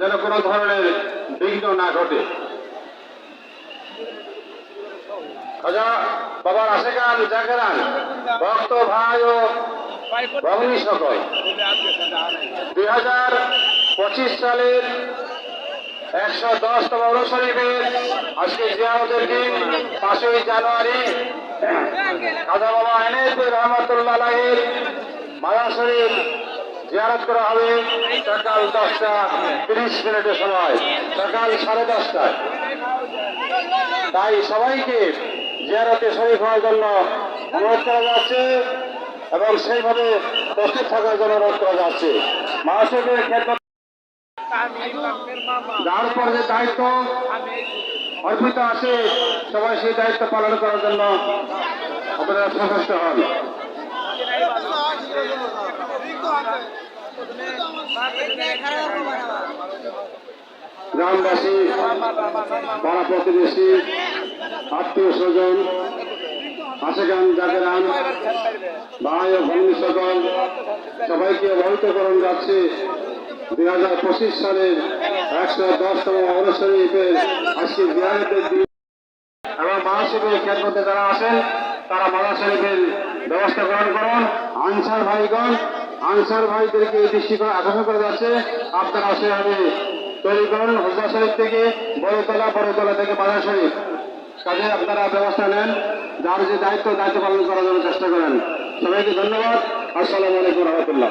যেন কোনো ধরনের বিঘ্ন না ঘটে। খাজা বাবার আশেকান জাগেরান, ভক্ত ভাই ও ভগ্নী সকল দুই হাজার পঁচিশ সালের একশো দশতম অনুশরীফের আজকে জিয়ারতের দিন, পাঁচই জানুয়ারি, খাজা বাবা এনএসপি রহমতুল্লাহ মাদার শরীফ জিয়ারত করা হবে সকাল দশটা তিরিশ মিনিটের সময়, সকাল সাড়ে দশটায়। তাই সবাইকে জিয়ারতে শরীফ হওয়ার জন্য অনুরোধ করা যাচ্ছে এবং সেইভাবে প্রস্তুত থাকার জন্য অনুরোধ করা যাচ্ছে। মহাসবের ক্ষেত্রে যার উপর যে দায়িত্ব অর্পিত আছে, সবাই সেই দায়িত্ব পালন করার জন্য আপনারা সচেষ্ট হন। গ্রামবাসী, পাড়া প্রতিবেশী, আত্মীয় স্বজন, আশেখান জাগেরান, ভাই ও ভগ্নী সকল সবাইকে অবহিত করণ যাচ্ছে দুই হাজার পঁচিশ সালের একশো দশতম অনুশরীফের আজকে জিয়ারতের দিন। এবং মহাশিবের ক্ষেত্রতে যারা আসেন তারা মালা শরীফের ব্যবস্থা গ্রহণ করুন। আনসার ভাইগণ আনসার ভাইদেরকে এই করে আকর্ষণ করে যাচ্ছে। আপনারা সেভাবে তৈরি করুন। হজরা শরীফ থেকে বড়তলা বড়তলা থেকে মালা শরীফ। কাজে আপনারা ব্যবস্থা নেন। যার যে দায়িত্ব দায়িত্ব পালন করার জন্য চেষ্টা করেন। সবাইকে ধন্যবাদ। আসসালামু আলাইকুম রহমতুল্লাহ।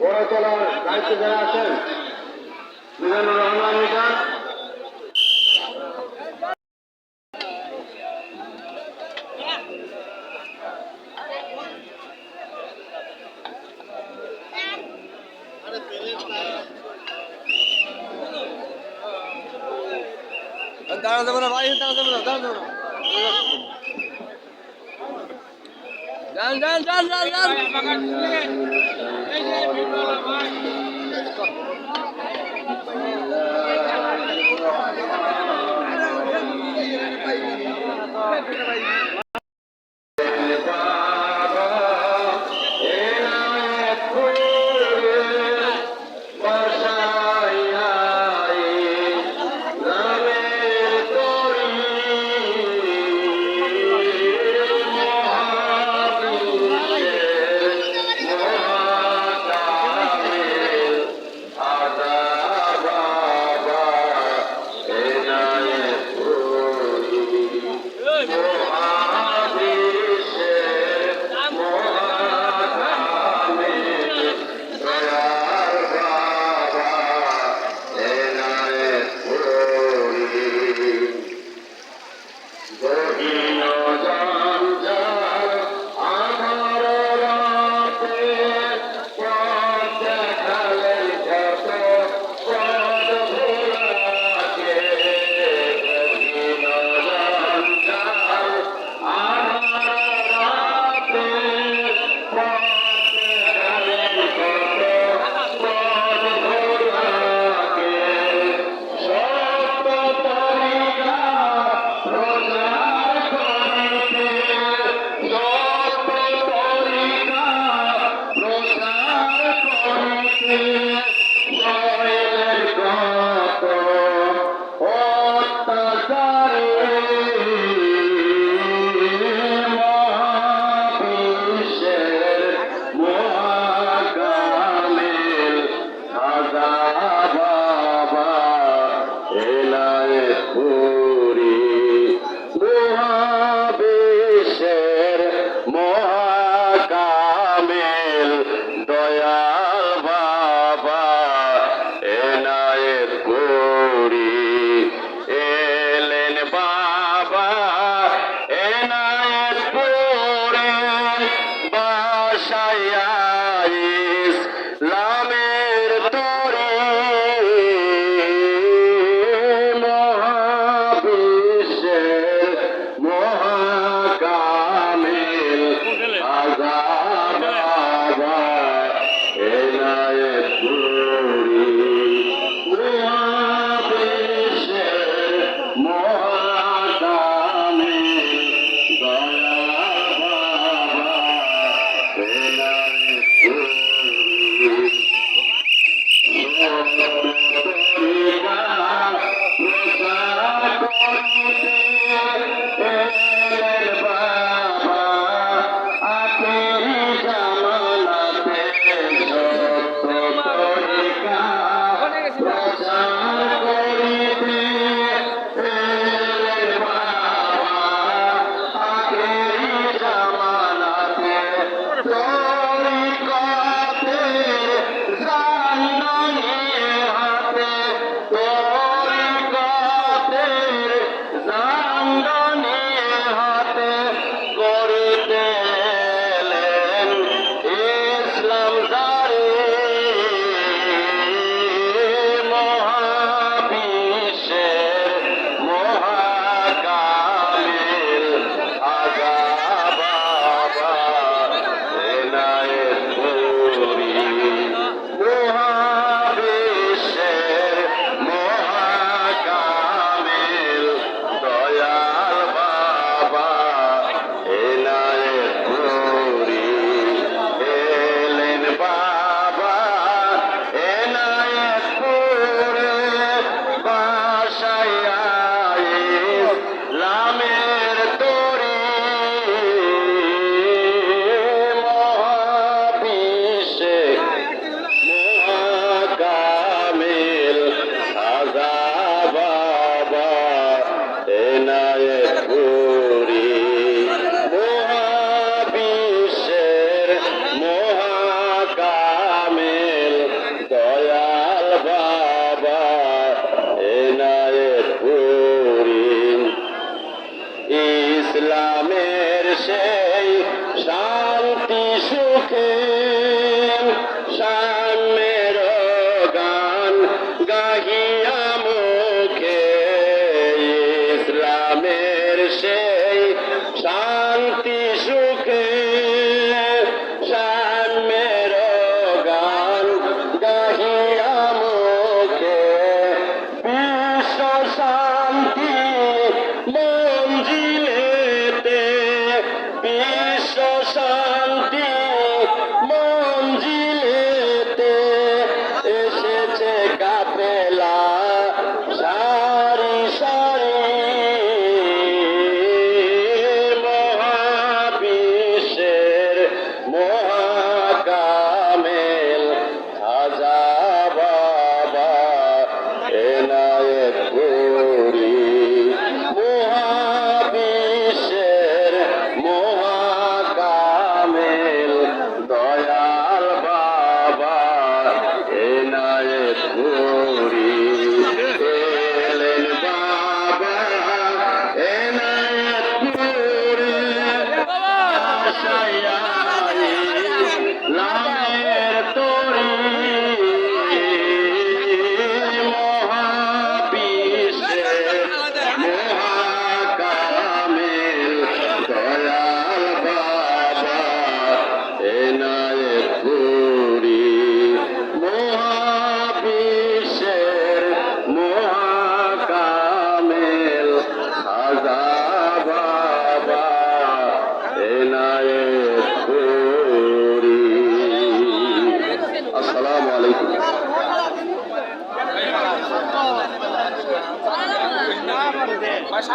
বড়তলার দায়িত্বে যারা আছেন মিজানুর রহমান মিজান দাঁড়া যাবে না ভাই দাঁড়া যাবে না দাঁড়া যাবে না যান যান যান যান যান more.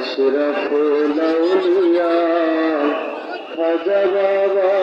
আশরফুল আউলিয়া খাজা বাবা।